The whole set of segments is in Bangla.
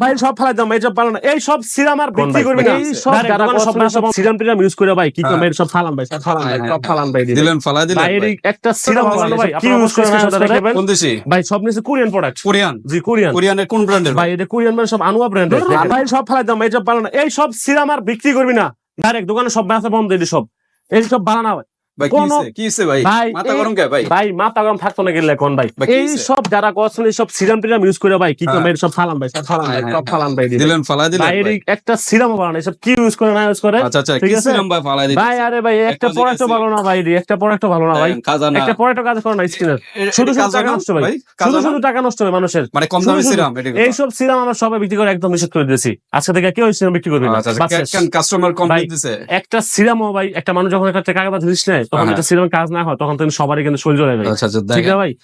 ভাই সব দাম এই সব এই সব সিরাম আর বিক্রি করবি না। এই সব সব সব সিরাম টিরাম ইউজ করে ভাই কি হ্যাঁ। করবে সব ফালান ভাই ফালান ভাই সব ফালান ভাই দিলেন। ফালাই দিলেন। ভাই একটা সিরাম ফালানো ভাই কি ইউজ করে দেখবেন। কোন দেশি? ভাই সব নিচে কোরিয়ান প্রোডাক্ট কোরিয়ান জি কোরিয়ান কোরিয়ানের কোন ব্র্যান্ডের ভাই এটা কোরিয়ান মানে সব আনুয়া ব্র্যান্ডের ভাই সব ফেলাই দাম এই সব এই সব সিরাম আর বিক্রি করবি না। ডাইরেক্ট দোকানে সব ব্যবসা বন্ধ এটি সব। এই সব বানানা ভাই। ভাই কি কোনো- হইছে? কি হইছে ভাই? ভাই, মাথা গরম কে ভাই? ভাই মাথা গরম থাকতো না গেলে এখন ভাই। ভাই, এই সব যারা করছেন এই সব সিরাম টিরাম ইউজ করে ভাই কি হ্যাঁ। সব ফালান ভাই ফালান ভাই হ্যাঁ, সব হ্যাঁ, ফালান ভাই দিলেন দিলেন দিলেন ভাই একটা সিরাম বানানো এসব কি ইউজ করে না ইউজ করে? আচ্ছা আচ্ছা কি আছে? ভাই ফালাই দিলেন ভাই আরে ভাই একটা একটা প্রোডাক্ট ভালো না ভাই একটা প্রোডাক্ট ভালো না ভাই। একটা প্রোডাক্ট কাজ করে না স্কিনের শুধু শুধু টাকা নষ্ট ভাই শুধু শুধু টাকা নষ্ট হবে মানুষের। মানে কম সিরাম সিরাম আমরা সবাই বিক্রি করে একদম নিষেধ করে দিয়েছি। আজকে থেকে কেউ সিরাম বিক্রি করবে না আচ্ছা কাস্টমার একটা সিরামও ভাই একটা মানুষ যখন একটা কাগজ জিনিস নেয় তখন হ্যাঁ। একটা সিরাম কাজ না হয় তখন সবারই কিন্তু শরীর জ্বলে যায়। আচ্ছা আচ্ছা ঠিক ভাই?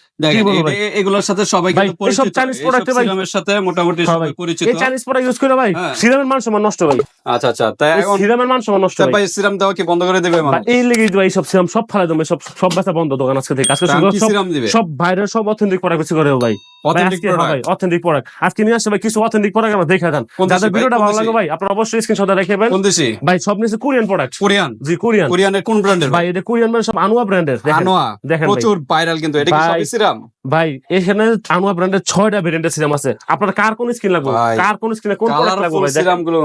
এগুলোর সাথে সবাই কিন্তু পরিচিত। এইসব product ভাই- সিরামের সাথে মোটামুটি হ্যাঁ সবাই পরিচিত। এই চাইনিজ প্রোডাক্ট ইউজ করে ভাই হ্যাঁ। সিরামের মান সমান নষ্ট ভাই। আচ্ছা আচ্ছা তাই এখন সিরামের মান সমান নষ্ট ভাই। সিরাম দেওয়া কি বন্ধ করে দেবে এই লেগে ভাই সব সিরাম সব দেবে সব সব বেচা বন্ধ দোকান আজকে থেকে। আজকে সব সব অথেন্টিক প্রোডাক্ট বেশি করে ভাই। অথেন্টিক প্রোডাক্ট প্রোডাক্ট আজকে নিয়ে আসছে ভাই কিছু অথেন্টিক প্রোডাক্ট আমরা দেখে দেন। যাদের? ভিডিওটা ভালো? লাগে ভাই আপনারা অবশ্যই স্ক্রিনশটে কোন ভাই সব নিচে কোরিয়ান প্রোডাক্ট কোরিয়ান জি কোরিয়ান কোরিয়ানের কোন ব্র্যান্ডের ভাই? এটা কোরিয়ান মানে সব আনুয়া ব্র্যান্ডের আনোয়া দেখেন। প্রচুর ভাইরাল কিন্তু এটা কি সবই সিরাম ভাই এখানে আনুয়া ব্র্যান্ডের ছয়টা ভেরিয়েন্টের সিরাম আছে। আপনার কার কোন স্কিন লাগবে? কার কোন স্কিনে কোন প্রোডাক্ট লাগবে ভাই? সিরামগুলো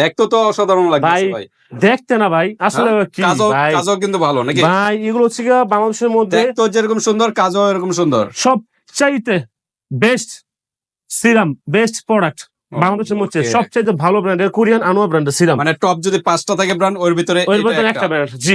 দেখতে তো অসাধারণ লাগছে ভাই, দেখতে না ভাই আসলে হ্যাঁ? কি ভাই? কাজও কিন্তু ভালো নাকি? ভাই এগুলো হচ্ছে বাংলাদেশের মধ্যে দেখতে যেরকম সুন্দর কাজও এরকম সুন্দর। সব চাইতে বেস্ট সিরাম বেস্ট প্রোডাক্ট বাংলাদেশের মধ্যে. সবচাইতে ভালো ব্র্যান্ডের কোরিয়ান আনোয়া ব্র্যান্ডের সিরাম। মানে টপ যদি পাঁচটা থাকে ব্র্যান্ড ওর ভিতরে এটা মধ্যে একটা। ব্র্যান্ড জি।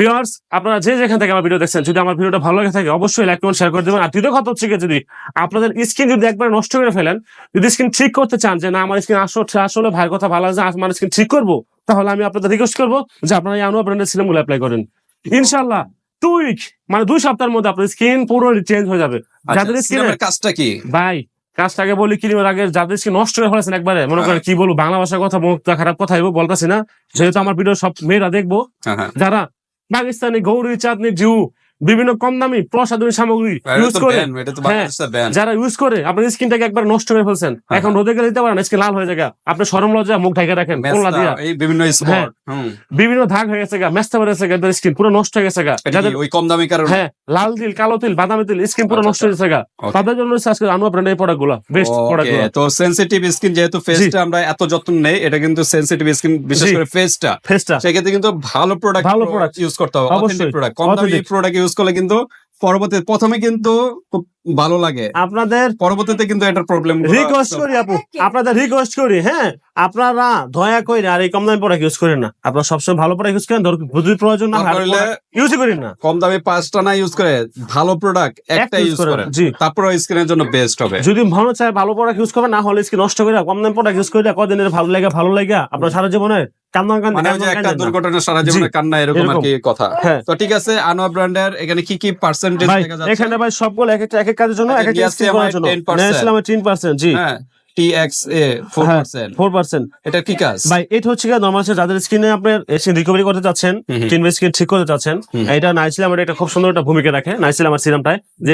ভিউয়ার্স আপনারা যে যেখান থেকে আমার ভিডিও দেখছেন যদি আমার ভিডিওটা ভালো লাগে থাকে অবশ্যই লাইক কমেন্ট শেয়ার করে দেবেন। আর দ্বিতীয় কথা হচ্ছে যদি আপনাদের স্কিন যদি একবার নষ্ট করে ফেলেন যদি স্কিন ঠিক করতে চান যে না আমার স্কিন আসলে আসলে ভাইয়ের কথা ভালো আছে আমার স্কিন ঠিক করব তাহলে আমি আপনাদের রিকোয়েস্ট করব যে আপনারা এই আনোয়া ব্র্যান্ডের সিরামগুলো অ্যাপ্লাই করেন। ইনশাল্লাহ টু উইক মানে দুই সপ্তাহের মধ্যে আপনার স্কিন পুরো চেঞ্জ হয়ে যাবে। যাদের স্কিন সিরামের কাজটা কি? ভাই কাজটাকে বলি কি আগে যাদের নষ্ট হয়ে ফেলেছেন একবারে। মনে করেন কি বলব বাংলা ভাষার কথা মুখটা খারাপ কথা বলতেছি না। যেহেতু আমার ভিডিও সব মেয়েরা দেখব। হ্যাঁ, হ্যাঁ। যারা পাকিস্তানি গৌরী চাঁদনি জিউ বিভিন্ন কম দামি প্রসাধনী সামগ্রী ইউজ করে হ্যাঁ, বাংলাদেশের ban। যারা ইউজ করে আপনার স্কিনটাকে একবার নষ্ট করে ফেলছেন হ্যাঁ, এখন রোদে গেলে দিতে পারেন স্কিন লাল হয়ে যায় আপনি সরম লজ্জা মুখ ঢাকা রাখেন মেস্তা, দিয়া। বিভিন্ন হ্যাঁ। বিভিন্ন দাগ হয়ে গেছে গা মেস্তা বেড়ে গেছে গা স্কিন পুরো নষ্ট হয়ে গেছে গা। যাদের ওই কম দামি কারণ? হ্যাঁ লাল তিল কালো তিল বাদামি তিল স্কিন পুরো আচ্ছা, নষ্ট হয়ে গেছে গা। তাদের জন্য আজকে আনোয়া ব্র্যান্ডের এই প্রোডাক্টগুলা বেস্ট প্রোডাক্ট তো সেনসিটিভ স্কিন যেহেতু ফেসটা আমরা এত যত্ন নেই এটা কিন্তু সেনসিটিভ স্কিন বিশেষ। করে ফেসটা ফেসটা সেক্ষেত্রে কিন্তু ভালো প্রোডাক্ট ভালো product। ইউজ করতে হবে অবশ্যই। অথেন্টিক প্রোডাক্ট কম দামি প্রোডাক্ট ইউজ করলে কিন্তু পরবর্তী প্রথমে কিন্তু খুব ভালো লাগে। আপনাদের পরবর্তীতে কিন্তু এটার প্রবলেম রিকোয়েস্ট করি আপু আপনাদের রিকোয়েস্ট করি হ্যাঁ? আপনারা দয়া করে আর এই কম দামি প্রোডাক্ট ইউজ করেন না। আপনারা সবসময় ভালো প্রোডাক্ট ইউজ করেন যদি প্রয়োজন না ইউজ করেন না। কম দামে পাঁচটা না ইউজ করে ভালো প্রোডাক্ট একটা ইউজ করেন, জি। তারপর স্কিনের জন্য বেস্ট হবে। যদি মনে চায় ভালো প্রোডাক্ট ইউজ করবেন না হলে স্কিন নষ্ট করে কম দামি প্রোডাক্ট ইউজ করে কদিনের ভালো লাগে ভালো লাগে আপনার সারা জীবনে কান্দান কান্দি মানে যে একটা দুর্ঘটনা সারা জীবনে কান্না এরকম আর কি কথা। হ্যাঁ। তো ঠিক আছে আনোয়া ব্র্যান্ডের এখানে কি কি পার্সেন্টেজ দেখা যাচ্ছে? এখানে ভাই সবগুলো এক একটা এক এক কাজের জন্য এক একটা স্কিন করার আমার জন্য। 10% নিয়াসিলামের টেন পার্সেন্ট জি। টিএক্স এ ফোর হ্যাঁ, পার্সেন্ট এটা কি কাজ? ভাই এটা হচ্ছে নর্মাল যাদের রিকভারি করতে চাচ্ছেন। স্কিন ঠিক করতে চাচ্ছেন। এটা নাইসিলাম এটা খুব সুন্দর একটা ভূমিকা রাখে নাইসিলাম আর সিরামটায় যে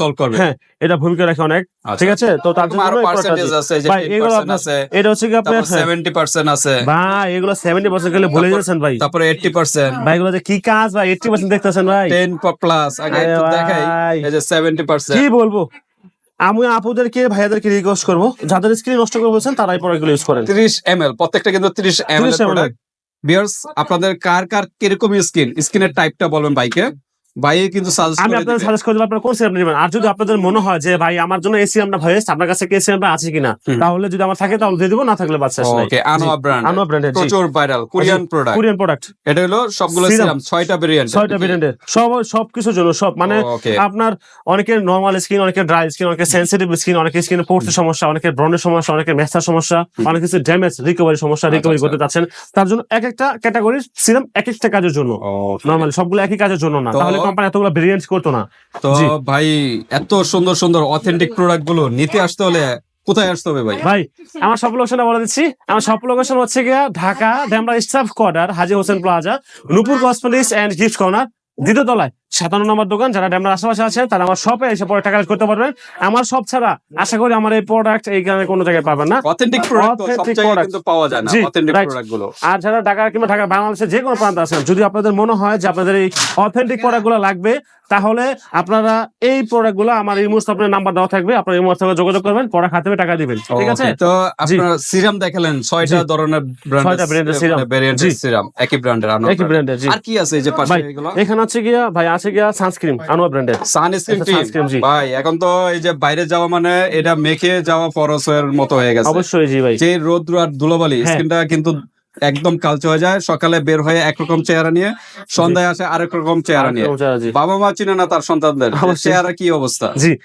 সলভ করবে। হ্যাঁ এটা ভূমিকা রাখে অনেক আচ্ছা। ঠিক আছে? তো তার জন্য আরও পার্সেন্টেজ আছে। আছে যে 10% আছে এটা হচ্ছে কি আপনার তারপর 70% আছে। ভাই এগুলো সেভেন্টি পার্সেন্ট গেলে ভুলে যাচ্ছেন ভাই। তারপরে 80% ভাই এগুলো যে কি কাজ ভাই এইটটি পার্সেন্ট দেখতেছেন ভাই। 10 প্লাস আগে একটু দেখাই এই যে 70% কি বলব? আমি আপুদেরকে ভাইয়াদেরকে রিকোয়েস্ট করব। যাদের স্ক্রিন নষ্ট করে বলছেন তারাই প্রোডাক্টগুলো ইউজ করেন। 30 ml প্রত্যেকটা কিন্তু 30 ml 30 ml আপনাদের কার কার কীরকম স্কিন স্কিনের টাইপটা বলবেন ভাইকে। ভাই কিন্তু আমি আপনাদের সাজেস্ট করে আপনারা কোন সিরামটা নেবেন? আর যদি আপনাদের মনে হয় যে ভাই আমার জন্য এই সিরামটা ভয়েস আপনার কাছে কি সিরামটা আছে কিনা? তাহলে যদি আমার থাকে তাহলে দিয়ে দিব না থাকলে বাচ্চা নাই। ওকে আনোয়া ব্র্যান্ড আনোয়া ব্র্যান্ডের প্রচুর viral Korean product Korean product এটা হলো সবগুলো Serum। ছয়টা ভেরিয়েন্ট ছয়টা ভেরিয়েন্টের সব সব জন্য সব মানে আপনার অনেকের নর্মাল স্কিন অনেকের ড্রাই স্কিন অনেকের সেন্সিটিভ স্কিন অনেকের স্কিনে পড়তে সমস্যা অনেকের ব্রণের সমস্যা অনেকের মেসার সমস্যা অনেক কিছু ড্যামেজ রিকভারি সমস্যা রিকভারি আচ্ছা। করতে চাচ্ছেন। তার জন্য এক একটা ক্যাটাগরির সিরাম এক একটা কাজের জন্য। নর্মালি সবগুলো একই কাজের জন্য না। তাহলে কোম্পানি এতগুলো ভেরিয়েন্ট করতো না। তো ভাই এত সুন্দর সুন্দর অথেন্টিক প্রোডাক্টগুলো নিতে আসতে হলে কোথায় আসতে হবে ভাই? ভাই আমার সব লোকেশনটা বলে দিচ্ছি। আমার সব লোকেশন হচ্ছে গিয়া Dhaka Demra staff quarter Haji Hossain plaza Nupur cosmetics and gift corner দ্বিতীয় তলায়। সাতান্ন নম্বর দোকান যারা ড্যামরার আশেপাশে আছে তারা আমার শপে এসে পরে টাকা করতে পারবেন। আমার শপ ছাড়া আশা করি আমার এই প্রোডাক্ট এইখানে কোনো জায়গায় পাবেন না। অথেন্টিক প্রোডাক্ট পাওয়া যায় না অথেন্টিক প্রোডাক্টগুলো। আর যারা ঢাকা কিংবা ঢাকা বাংলাদেশের যে কোনো প্রান্তে আছেন যদি আপনাদের মনে হয় যে আপনাদের এই অথেন্টিক প্রোডাক্টগুলো লাগবে তাহলে আপনারা এই প্রোডাক্টগুলো আমার এই মুহূর্তে আপনার নাম্বার দেওয়া থাকবে আপনার এই মুহূর্তে যোগাযোগ করবেন পরে হাতে টাকা দিবেন ঠিক আছে? তো আপনার সিরাম দেখালেন ছয়টা। ধরনের serum। সিরাম একই ব্র্যান্ডের ব্র্যান্ডের আর কি আছে এই যে পাশে এগুলো? এখানে আছে গিয়া ভাই আছে গিয়া সানস্ক্রিন আনোয়া ব্র্যান্ডের সানস্ক্রিন sunscreen, জি। ভাই এখন তো এই যে বাইরে যাওয়া মানে এটা মেখে যাওয়া ফরসের মতো হয়ে গেছে। অবশ্যই জি ভাই। যে রোদ্র আর ধুলোবালি হ্যাঁ। স্কিনটা কিন্তু একদম কালচে হয়ে যায়। সকালে বের হয়ে একরকম চেহারা নিয়ে সন্ধ্যায় আসে আরেক রকম চেহারা নিয়ে বাবা মা চিনে না তার সন্তানদের চেহারা কি অবস্থা? জি।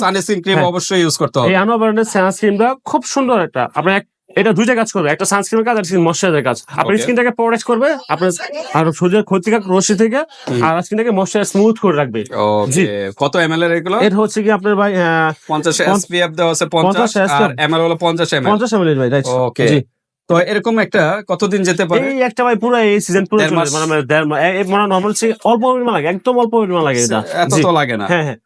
সানস্ক্রিন ক্রিম হ্যাঁ। অবশ্যই ইউজ করতে হবে। এই ব্র্যান্ডের সানস্ক্রিনটা খুব সুন্দর একটা। আপনার এক- এটা দুইটা কাজ করবে একটা সানস্ক্রিনের কাজ আর ময়শ্চারাইজার কাজ। আপনার স্কিনটাকে প্রোটেক্ট করবে আপনার আর সূর্যের ক্ষতিকারক রশ্মি থেকে আর স্কিনটাকে ময়শ্চারাইজ স্মুথ করে রাখবে। জি। কত এমএল এর এগুলো? এটা হচ্ছে কি আপনার ভাই আহ, 50 এসপিএফ দেওয়া আছে 50 50 আর এমএল হলো 50 এমএল পঞ্চাশ এমএল ভাই রাইট ওকে জি। তো এরকম একটা কতদিন যেতে পারে? এই একটা ভাই পুরো এই সিজন পুরো। মানে মানে নর্মাল অল্প পরিমাণ লাগে একদম অল্প পরিমাণ লাগে এটা। এত তো লাগে না। হ্যাঁ হ্যাঁ।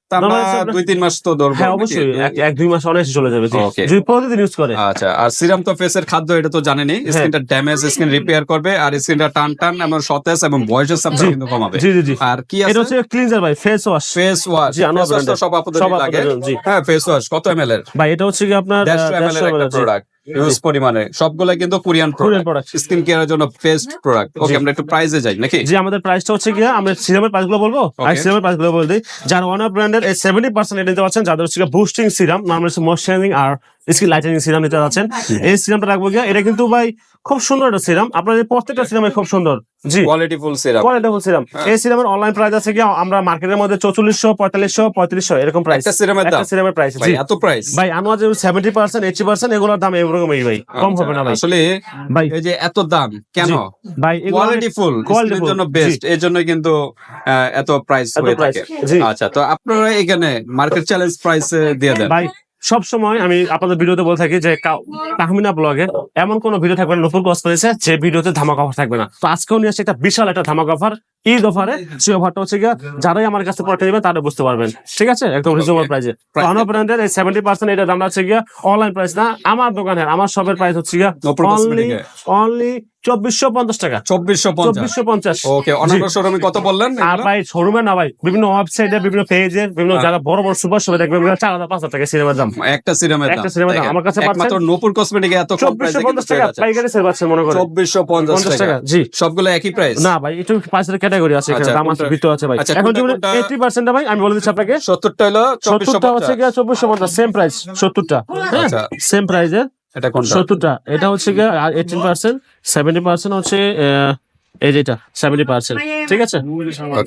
দুই তিন মাস তো ধরবো হ্যাঁ অবশ্যই এক- দুই মাস অনেক চলে যাবে যদি প্রতিদিন ইউজ করে। আচ্ছা আর সিরাম তো ফেসের খাদ্য এটা তো জানেনই হ্যাঁ। স্কিনটা ড্যামেজ স্কিন রিপেয়ার করবে আর স্কিনটা টান টান এবং সতেজ এবং বয়সের সাথে কিন্তু কমাবে। জি জি আর কি এটা হচ্ছে ক্লিনজার ভাই ফেস ওয়াশ ফেস ওয়াশ জি, আনোয়ার। সব আপনাদের লাগে হ্যাঁ ফেস ওয়াশ কত এমএল এর ভাই এটা হচ্ছে কি আপনার আহ, 150 ml এর একটা প্রোডাক্ট ইউজ পরিমাণে। সবগুলা কিন্তু কোরিয়ান কোরিয়ান প্রোডাক্ট স্কিন কেয়ারের জন্য বেস্ট প্রোডাক্ট ওকে। আমরা একটু প্রাইসে যাই নাকি? জি আমাদের প্রাইসটা হচ্ছে কি আমরা সিরামের প্রাইসগুলো বলব? আর সিরামের প্রাইসগুলো বলে দিই। যার ওয়ান অফ ব্র্যান্ডের এই সেভেন্টি পার্সেন্ট নিতে পারছেন যাদের হচ্ছে বুস্টিং সিরাম নর্মাল হচ্ছে ময়শ্চারাইজিং আর স্কিন লাইটেনিং সিরাম নিতে যাচ্ছেন। এই সিরামটা রাখব গিয়া এটা কিন্তু ভাই খুব সুন্দর একটা সিরাম আপনাদের প্রত্যেকটা সিরামে খুব সুন্দর। জি। Quality full serum quality serum হ্যাঁ। এই সিরামের অনলাইন প্রাইস আছে কি? আমরা মার্কেটের মধ্যে চৌচল্লিশশো পঁয়তাল্লিশশো পঁয়ত্রিশশো এরকম প্রাইস একটা সিরামের দাম। একটা সিরামের প্রাইস ভাই এত প্রাইস ভাই আনোয়ার এগুলোর দাম এরকমই ভাই। কম হবে না ভাই। আচ্ছা, আসলে ভাই। এই যে এত দাম কেন? ভাই কোয়ালিটি ফুল জন্য বেস্ট এর জন্য কিন্তু এত প্রাইস হয়ে থাকে। আচ্ছা তো আপনারা এখানে মার্কেট চ্যালেঞ্জ প্রাইস দিয়ে দেন। ভাই সব সময় আমি আপনাদের ভিডিওতে বলে থাকি যে তাহমিনা ব্লগে এমন কোন ভিডিও থাকবে না, নতুন কস করেছে যে ভিডিওতে ধামাকা অফার থাকবে না। তো আজকেও নিয়ে আসছে একটা বিশাল একটা ধামাকা অফার ঈদ অফারে সেই অফারটা হচ্ছে গিয়ে যারাই আমার কাছে প্রোডাক্ট নেবেন তারা বুঝতে পারবেন। ঠিক আছে? একদম রিজনেবল প্রাইসে অন্য ব্র্যান্ডের এই সেভেন্টি পার্সেন্ট এটা দাম হচ্ছে গিয়ে অনলাইন প্রাইস না আমার দোকানের আমার শপের প্রাইস হচ্ছে গিয়ে অনলি অনলি চব্বিশশো পঞ্চাশ টাকা। চব্বিশশো চব্বিশশো পঞ্চাশ। ওকে অনন্য শোরুমে কত বললেন আর ভাই শোরুমে না ভাই বিভিন্ন ওয়েবসাইটে বিভিন্ন পেজে বিভিন্ন হ্যাঁ। যারা বড় বড় সুপার শপে দেখবেন চার হাজার পাঁচ হাজার টাকা সিনেমার দাম। একটা দাম। একটা সিনেমার দাম। আমার কাছে নূপুর কসমেটিক এত চব্বিশশো পঞ্চাশ টাকা পাইকারি সেল পাচ্ছেন মনে চব্বিশশো পঞ্চাশ টাকা। জি। সবগুলো একই প্রাইস না ভাই একটু পাঁচের ক্যাটাগরি আছে এখানে আচ্ছা, দাম আছে ভিতর আছে ভাই। আচ্ছা, এখন যেমন যদি কোনটা? এইটি পার্সেন্ট ভাই আমি বলে দিচ্ছি আপনাকে। সত্তরটা হলো চব্বিশশো সত্তরটা হচ্ছে গিয়া গিয়ে চব্বিশশো পঞ্চাশ সেম প্রাইস সত্তরটা। হ্যাঁ? আচ্ছা। সেম প্রাইসের এটা কোনটা? সত্তরটা। এটা হচ্ছে গিয়া এইটিন পার্সেন্ট সেভেন্টি পার্সেন্ট হচ্ছে আহ, এই যেটা সেভেন্টি পার্সেন্ট ঠিক আছে?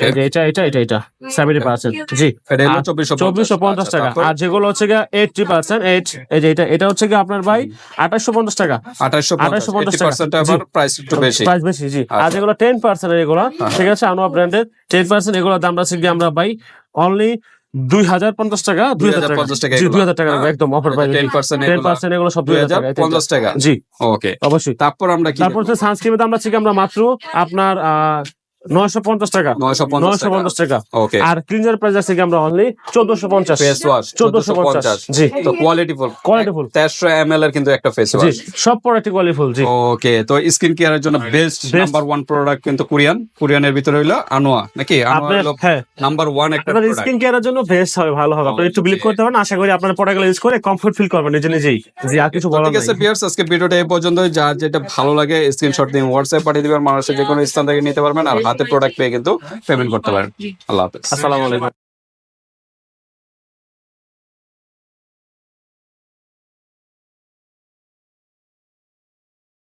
এই যে এটা এটা এটা এটা সেভেন্টি পার্সেন্ট জি। আর চব্বিশশো পঞ্চাশ আচ্ছা, টাকা। আর যেগুলো হচ্ছে গিয়ে এইটটি পার্সেন্ট এইট এই যে এটা এটা হচ্ছে গিয়ে আপনার ভাই আঠাশশো পঞ্চাশ টাকা। আঠাশশো পঞ্চাশ টাকা। পার্সেন্ট প্রাইস একটু বেশি। প্রাইস বেশি জি। আর আচ্ছা। যেগুলো টেন পার্সেন্ট এগুলো ঠিক আছে আনোয়া ব্র্যান্ডের টেন পার্সেন্ট এগুলোর দাম আছে গিয়ে আমরা পাই অনলি দুই হাজার পঞ্চাশ টাকা দুই হাজার পঞ্চাশ টাকা দুই হাজার টাকা হ্যাঁ। একদম অফার পাই টেন পার্সেন্ট টেন পার্সেন্ট এগুলো সব দুই হাজার পঞ্চাশ টাকা। জি ওকে অবশ্যই। তারপর আমরা তারপর থেকে আমরা মাত্র আপনার নয়শো পঞ্চাশ টাকা। নয়শো পঞ্চাশ টাকা। ওকে। আর ক্লিনজার প্রাইস আছে কি আমরা অনলি চোদ্দশো পঞ্চাশ। ফেস ওয়াশ চোদ্দশো পঞ্চাশ। জি। তো কোয়ালিটি ফুল Quality full। তেরোশো এম এর কিন্তু একটা ফেস ওয়াশ সব প্রোডাক্ট কোয়ালিটি ফুল জি। ওকে তো স্কিন কেয়ারের জন্য বেস্ট নাম্বার ওয়ান প্রোডাক্ট কিন্তু কোরিয়ান কোরিয়ানের ভিতরে হইল আনোয়া নাকি? আনোয়া আপনার হলো হ্যাঁ। নাম্বার ওয়ান একটা আপনার প্রোডাক্ট স্কিন কেয়ারের জন্য বেস্ট হবে ভালো হবে। আপনি একটু বিলিভ করতে পারেন। আশা করি আপনার ইউজ করে কমফোর্ট ফিল করবেন নিজে নিজেই। জি আর কিছু বলার ঠিক আছে নাই। আজকে ভিডিওটা এই পর্যন্তই। যার যেটা ভালো লাগে স্ক্রিনশট দিয়ে হোয়াটসঅ্যাপ পাঠিয়ে দিবেন। মানুষের যে কোনো স্থান থেকে নিতে পারবেন। আর হাতে প্রোডাক্ট পেয়ে কিন্তু পেমেন্ট করতে পারেন। আল্লাহ হাফেজ। আসসালামু আলাইকুম।